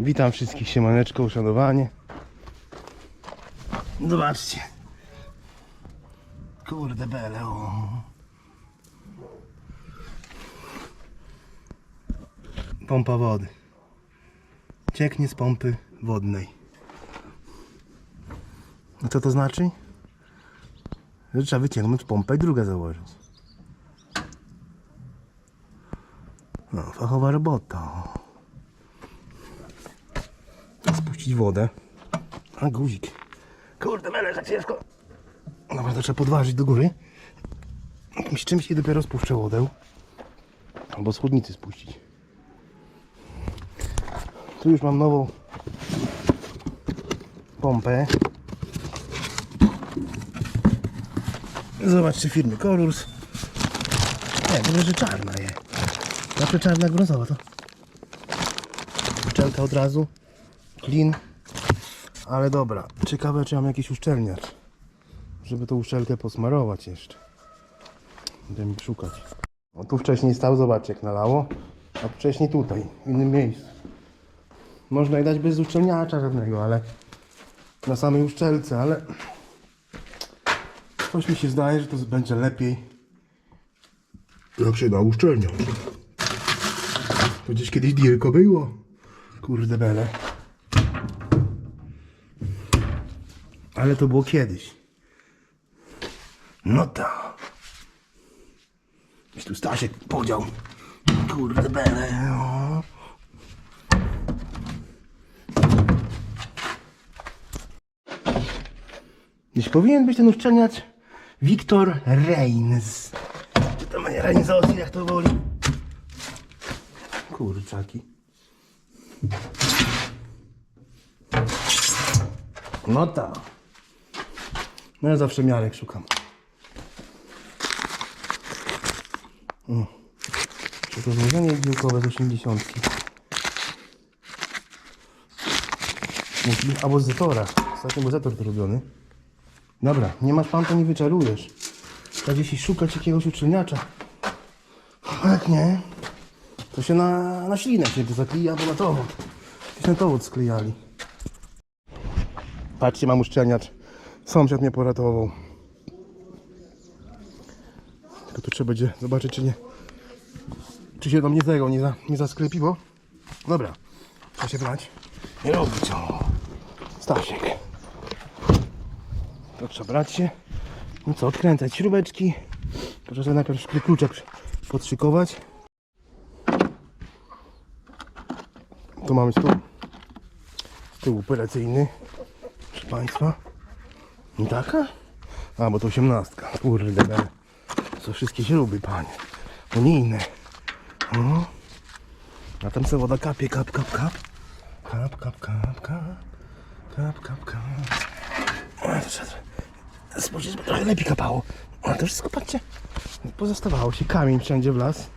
Witam wszystkich, siemaneczko, uszanowanie. Zobaczcie. Kurde bele. Pompa wody. Cieknie z pompy wodnej. No co to znaczy? Że trzeba wyciągnąć pompę i drugą założyć. No, fachowa robota. Spuścić wodę. A guzik. Kurde, mele, za ciężko. Dobra, to trzeba podważyć do góry. Jakimś czymś i dopiero spuszczę wodę. Albo z chłodnicy spuścić. Tu już mam nową pompę. Zobaczcie firmy Colors. Nie, ogóle, że czarna je. Zawsze czarna jak brązowa to. Uszczelka od razu. Clean. Ale dobra. Ciekawe czy mam jakiś uszczelniacz. Żeby tą uszczelkę posmarować jeszcze. Będę mi szukać. O tu wcześniej stał, zobaczcie jak nalało. A wcześniej tutaj, w innym miejscu. Można je dać bez uszczelniacza żadnego, ale na samej uszczelce, ale coś mi się zdaje, że to będzie lepiej jak się da uszczelniać. To gdzieś kiedyś dirko było. Kurde bele. Ale to było kiedyś. No tak. Gdzieś tu Stasiek podział. Kurde bele. O. Gdzieś powinien być ten uszczelniacz Wiktor Reigns. Czy to ma nie Reigns jak to woli? Kurczaki. No tak. No ja zawsze miarek szukam. Czy to złożenie białkowe z 80. Musi- Albo z Zetora. Ostatnio był Zetor to robiony. Dobra, nie masz pan to nie wyczarujesz. Trzeba gdzieś szukać jakiegoś uczulniacza. Jak nie, to się na, na ślinę to zaklija, bo na towód. Gdzieś na towód sklejali. Patrzcie, mam uszczelniacz. Sąsiad mnie poratował. Tylko tu trzeba będzie zobaczyć, czy nie. Czy się do mnie tego nie, za, nie zasklepiło. Dobra, trzeba się brać. Nie robić. O. Stasiek. To trzeba brać się. No co, odkręcać śrubeczki. Proszę sobie najpierw kluczek podszykować. Tu mamy stół. Stół operacyjny. Proszę Państwa. Taka? A, bo to osiemnastka. Kurde, bele. To wszystkie śruby, panie. Unijne. O. A tam co woda kapie, kap, kap, kap. Kap, kap, kap, kap. Kap, kap, kap. To trzeba spojrzeć, bo trochę lepiej kapało. A to wszystko, patrzcie, pozostawało się kamień wszędzie w las.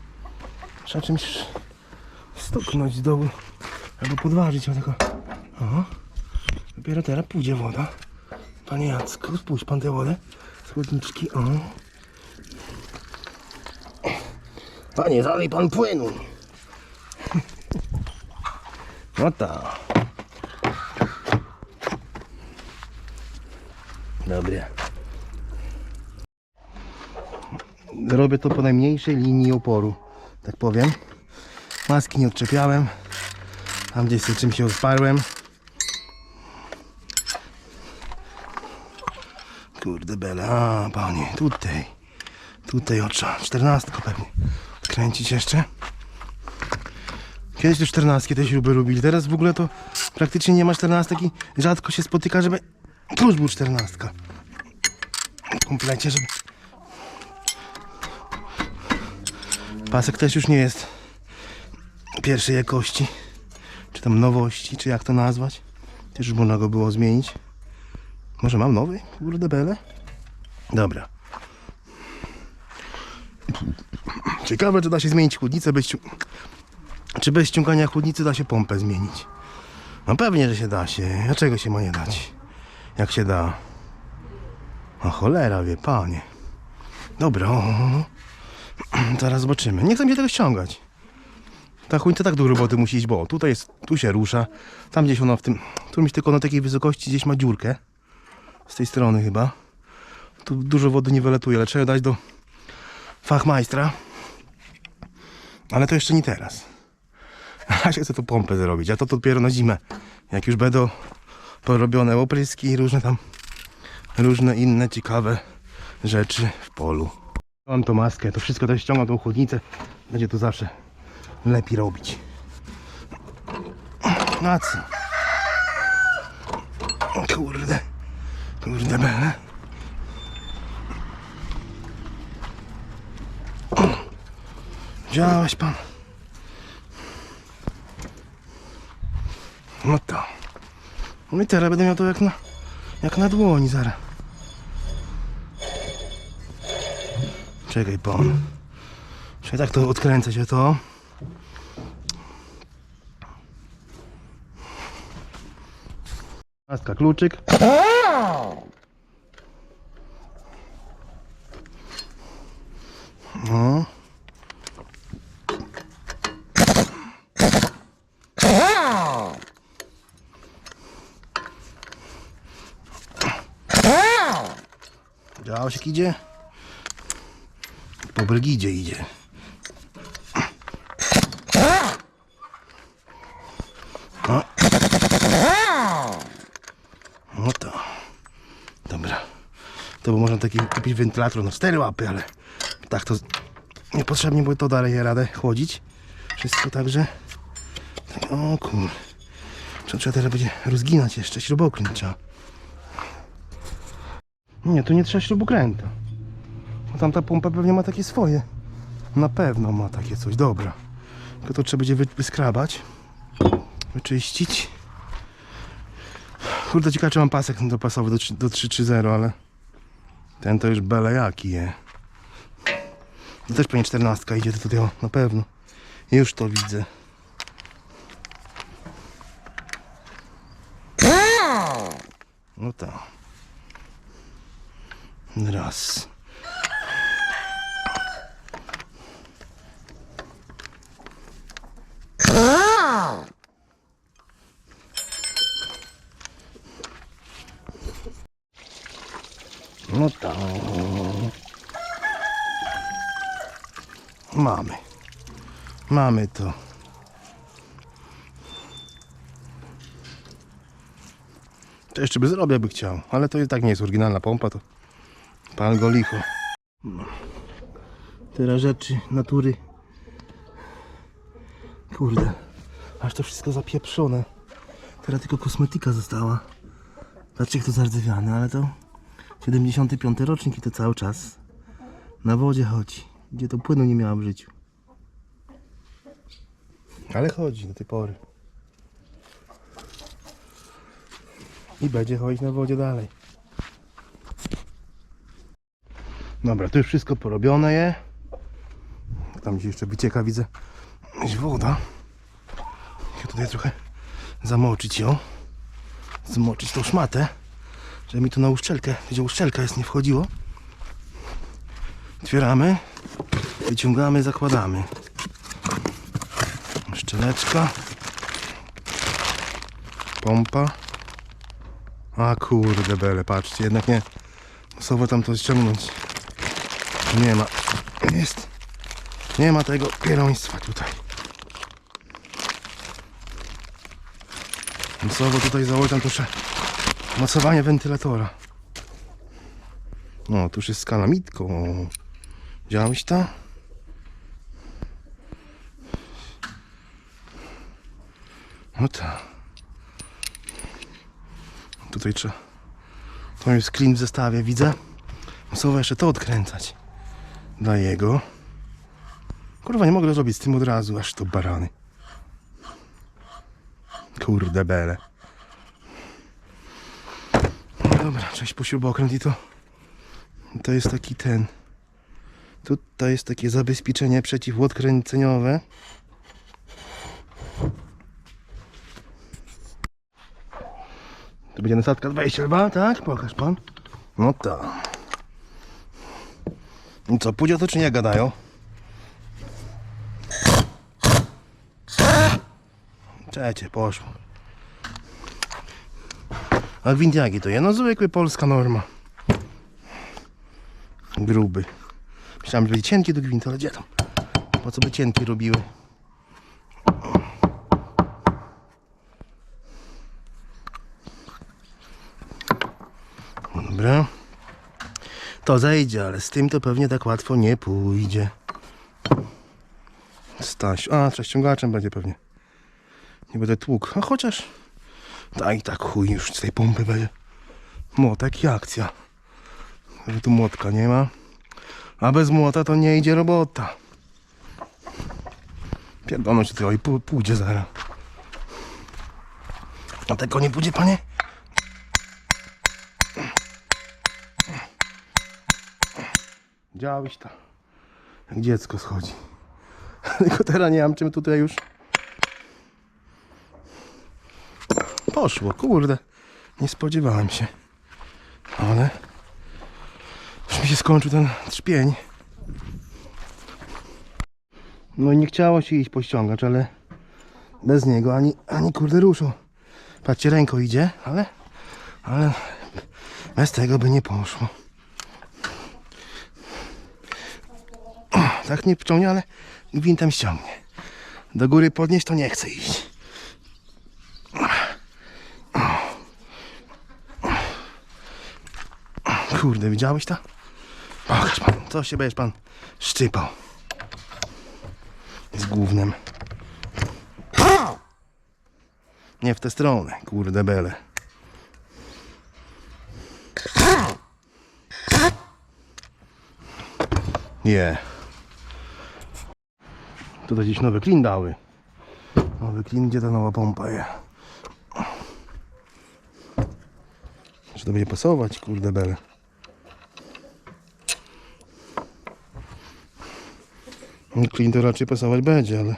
Trzeba czymś stuknąć z dołu, albo podważyć o tego. O, dopiero teraz pójdzie woda. Panie Jacku, spuść pan tę wodę z chłodniczki, o. Panie, zalej pan płynu. No tak. Dobre. Robię to po najmniejszej linii oporu, tak powiem. Maski nie odczepiałem. Tam gdzieś sobie czym się osparłem. Kurde bele, a panie, tutaj. Tutaj otrza, czternastko pewnie. Kręcić jeszcze. Kiedyś te czternastki te śruby robili, teraz w ogóle to praktycznie nie ma czternastek i rzadko się spotyka, żeby klucz był czternastka. W komplecie, żeby... Pasek też już nie jest pierwszej jakości, czy tam nowości, czy jak to nazwać. Też już można go było zmienić. Może mam nowy? Kurde bele. Dobra. Ciekawe, czy da się zmienić chłodnicę bez Czy bez ściągania chłodnicy da się pompę zmienić? No pewnie, że się da się. Dlaczego się ma nie dać? Jak się da? O cholera wie, panie. Dobra, o, o. Zaraz zobaczymy. Nie chcę mi tego ściągać. Ta chuńca tak do roboty musi iść, bo tutaj jest, tu się rusza, tam gdzieś ona w tym, którymś tylko na takiej wysokości gdzieś ma dziurkę. Z tej strony chyba. Tu dużo wody nie wylatuje, ale trzeba dać do fachmajstra. Ale to jeszcze nie teraz. A się chce tu pompę zrobić, a to, to dopiero na zimę. Jak już będą porobione opryski i różne tam, różne inne ciekawe rzeczy w polu. Mam tą maskę, to wszystko też ściągam tą chłodnicę. Będzie to zawsze lepiej robić. Na co? Kurde. Kurde bele. Działaś pan. No to. No i teraz będę miał to jak na, jak na dłoni zaraz. Czekaj pan. Czekaj, tak to odkręcę się to. Maska, kluczyk. Się idzie? Po Brygidzie idzie. O. No to. Dobra. To by można taki kupić wentylator na cztery łapy, ale tak to niepotrzebnie, bo to dalej je radę chłodzić. Wszystko także. Tak, o kur. Trzeba teraz będzie rozginać jeszcze, śrubokręt trzeba. Nie, tu nie trzeba śrubokręta. Bo tamta pompa pewnie ma takie swoje. Na pewno ma takie coś, dobra. Tylko to trzeba będzie wy- wyskrabać, wyczyścić. Kurde, ciekawe czy mam pasek dopasowy do, do 3.3.0, ale ten to już bele jaki je. To też pewnie 14 idzie do tego, na pewno. Już to widzę. No tak. Raz. No tak. Mamy. Mamy to. To jeszcze by zrobił, by chciał, ale to i tak nie jest oryginalna pompa, to pan go licho. No. Tyle rzeczy natury. Kurde, aż to wszystko zapieprzone. Teraz tylko kosmetyka została. Patrzcie jak to zardzewiane, ale to 75 rocznik i to cały czas na wodzie chodzi. Gdzie to płynu nie miała w życiu. Ale chodzi do tej pory. I będzie chodzić na wodzie dalej. Dobra, to już wszystko porobione je. Tam gdzieś jeszcze wycieka, widzę. Jest woda. Ja tutaj trochę zamoczyć ją. Zmoczyć tą szmatę. Żeby mi tu na uszczelkę, gdzie uszczelka jest, nie wchodziło. Otwieramy. Wyciągamy, zakładamy. Szczeleczka. Pompa. A kurde bele, patrzcie, jednak nie. Musowo tam to ściągnąć. Nie ma. Jest. Nie ma tego pieroństwa tutaj. Musowo tutaj założę tuszę mocowanie wentylatora. No, tu już jest z kalamitką. Widziałeś to? No. Tutaj trzeba. To jest clean w zestawie, widzę. Musowo jeszcze to odkręcać. Dla jego. Kurwa, nie mogę zrobić z tym od razu, aż to barany. Kurde bele. Dobra, cześć po śrubokręt i to. To jest taki ten. Tutaj jest takie zabezpieczenie przeciwodkręceniowe. To będzie nasadka 22, tak? Pokaż pan. No tak. Co, pójdzie to czy nie gadają? Czecie, poszło. A gwint jaki to jest? No zwykły polska norma. Gruby. Myślałem, że będzie cienki do gwintu, ale gdzie tam? Po co by cienki robiły? Dobra. To zejdzie, ale z tym to pewnie tak łatwo nie pójdzie. Staś. A, z ściągaczem będzie pewnie. Nie będę tłukł. A chociaż. Tak i tak chuj już z tej pompy będzie. Młotek i akcja. Tu młotka nie ma. A bez młota to nie idzie robota. Pierdolą się to i pó- pójdzie zaraz. A tego nie pójdzie, panie? Działałeś to. Jak dziecko schodzi. Tylko teraz nie mam czym tutaj już. Poszło, kurde. Nie spodziewałem się. Ale. Już mi się skończył ten trzpień. No i nie chciało się iść pościągacz, ale bez niego ani, ani kurde ruszył. Patrzcie, ręką idzie, ale, ale bez tego by nie poszło. Tak nie wciągnie, ale gwintem ściągnie. Do góry podnieść to nie chce iść. Kurde, widziałeś to? Pokaż pan, co się będziesz pan szczypał. Z głównym. Nie w tę stronę, kurde bele. Nie. Tutaj gdzieś nowy klin dały. Nowy klin, gdzie ta nowa pompa jest? Czy to będzie pasować, kurde bele? No, Klin to raczej pasować będzie, ale...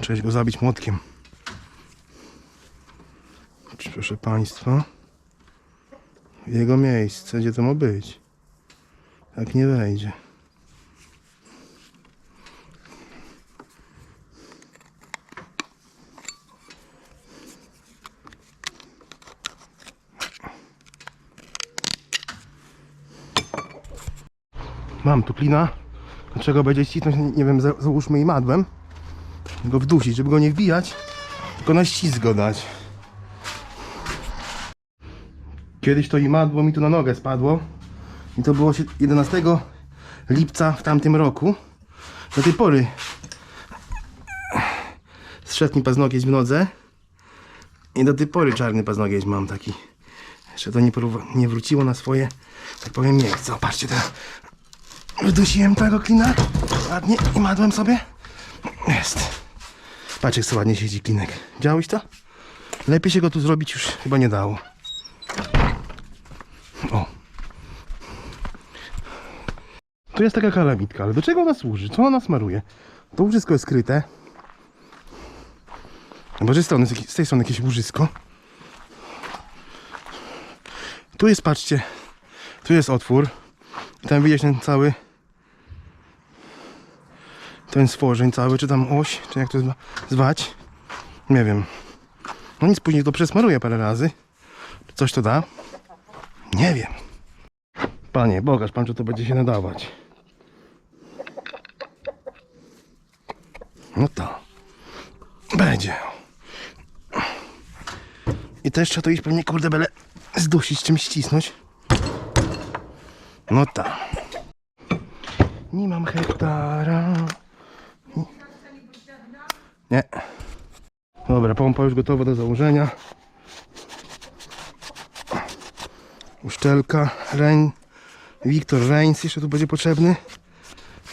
Trzeba go zabić młotkiem. Proszę Państwa. Jego miejsce, gdzie to ma być. Tak nie wejdzie. Mam tu klina. Dlaczego będzie ścisnąć? Nie wiem, za- załóżmy i madłem. Go wdusić, żeby go nie wbijać, tylko na ścisk go dać. Kiedyś to i madło mi tu na nogę spadło. I to było się 11 lipca w tamtym roku. Do tej pory zszedł mi paznogieć w nodze. I do tej pory czarny paznogieć mam taki. Jeszcze to nie, nie wróciło na swoje, tak powiem, miejsce. Patrzcie teraz. Wdusiłem tego klina ładnie i madłem sobie. Jest. Patrz jak sobie ładnie siedzi klinek. Widziałeś to? Lepiej się go tu zrobić już chyba nie dało. Tu jest taka kalamitka, ale do czego ona służy? Co ona smaruje? To łożysko jest skryte. Bo z tej strony, z tej strony jakieś łożysko. Tu jest, patrzcie, tu jest otwór. Tam widać ten cały ten stworzeń cały, czy tam oś, czy jak to zwa- zwać. Nie wiem. No nic, później to przesmaruję parę razy. Coś to da? Nie wiem. Panie, bogaż pan, czy to będzie się nadawać. No to. Będzie. I też trzeba to iść pewnie, kurde, bele zdusić, czymś ścisnąć. No tak. Nie mam hektara. Nie. Dobra, pompa już gotowa do założenia. Uszczelka, Rein, Wiktor Reins jeszcze tu będzie potrzebny.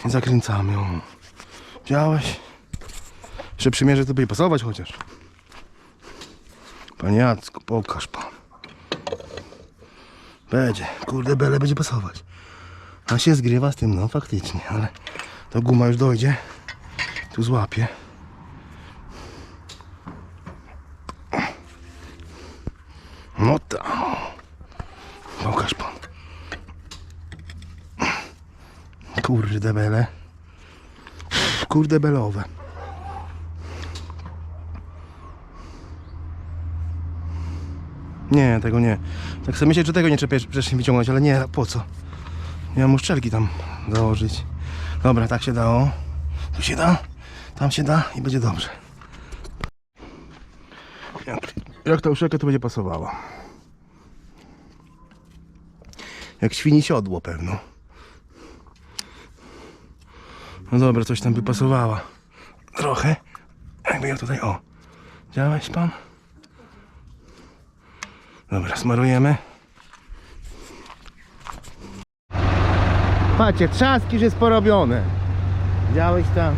Zakręcamy ją. Widziałeś? Jeszcze przymierzę to będzie pasować chociaż. Panie Jacku, pokaż pan. Będzie, kurde bele będzie pasować. A się zgrywa z tym, no faktycznie, ale to guma już dojdzie. Tu złapie. No tam. Pokaż pan. Kurde bele. Kurde belowe. Nie, tego nie. Tak sobie myślę, że tego nie trzeba wcześniej wyciągnąć, ale nie, po co? Ja mu szczelki tam założyć. Dobra, tak się dało. Tu się da, tam się da i będzie dobrze. Jak, jak ta uszeka to będzie pasowała. Jak świni siodło pewno. No dobra, coś tam by pasowała. Trochę. Jakby ja tutaj, o. Działałeś pan? Dobra, smarujemy. Patrzcie, trzaski już jest porobione. Widziałeś tam?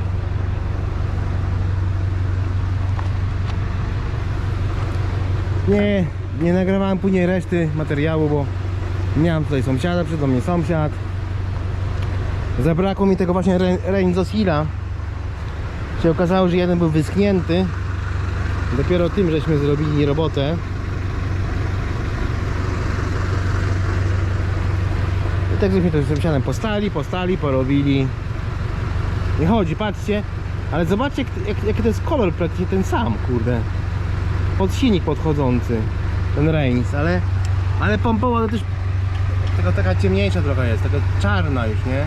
Nie, nie nagrywałem później reszty materiału, bo miałem tutaj sąsiada, przed mnie sąsiad. Zabrakło mi tego właśnie Re- Reinzosila. Się okazało, że jeden był wyschnięty. Dopiero tym żeśmy zrobili robotę. Tak żeśmy to z sąsiadem postali, postali, porobili. Nie chodzi, patrzcie. Ale zobaczcie, jak, jak, jaki to jest kolor praktycznie ten sam, kurde. Pod silnik podchodzący. Ten Reigns, ale... Ale pompowa to też... Taka, taka ciemniejsza trochę jest, taka czarna już, nie?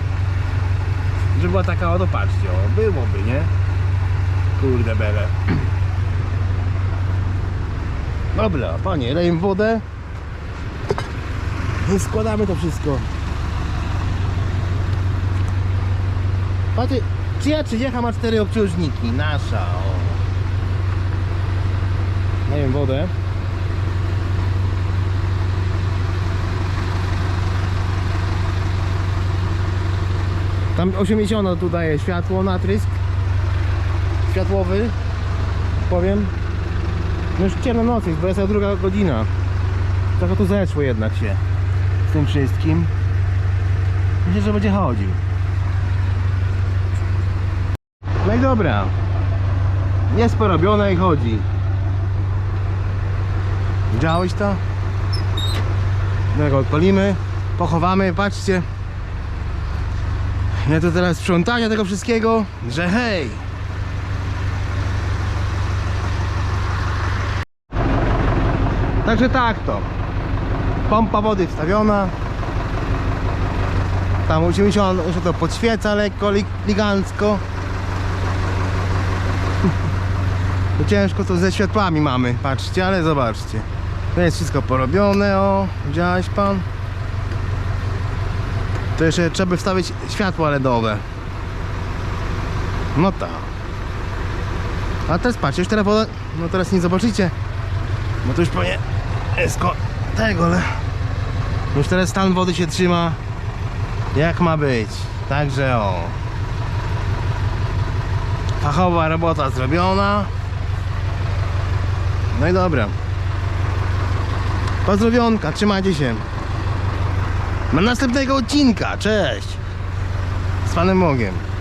Żeby była taka, o to patrzcie, o, byłoby, nie? Kurde bele. Dobra, panie, lejemy wodę. I składamy to wszystko. Patrzcie, czyja trzydziecha ma cztery obciążniki? Nasza, o. Lejemy wodę. Tam 80 tu daje światło na trysk światłowy powiem no już ciemno noc jest, 22 godzina trochę tu zeszło jednak się z tym wszystkim myślę, że będzie chodził no i dobra jest i chodzi widziałeś to? No jak odpalimy pochowamy, patrzcie ja to teraz sprzątania tego wszystkiego, że hej! Także tak to. Pompa wody wstawiona. Tam 80 jeszcze to podświeca lekko, elegancko. To ciężko to ze światłami mamy, patrzcie, ale zobaczcie. To jest wszystko porobione, o, widziałeś pan? To jeszcze trzeba wstawić światła LEDowe. No tak. A teraz patrzcie, już teraz woda... No teraz nie zobaczycie. Bo to już pewnie jest tego, ale... Już teraz stan wody się trzyma jak ma być. Także o. Fachowa robota zrobiona. No i dobra. Pozdrowionka, trzymajcie się. Do następnego odcinka. Cześć. Z Panem Bogiem.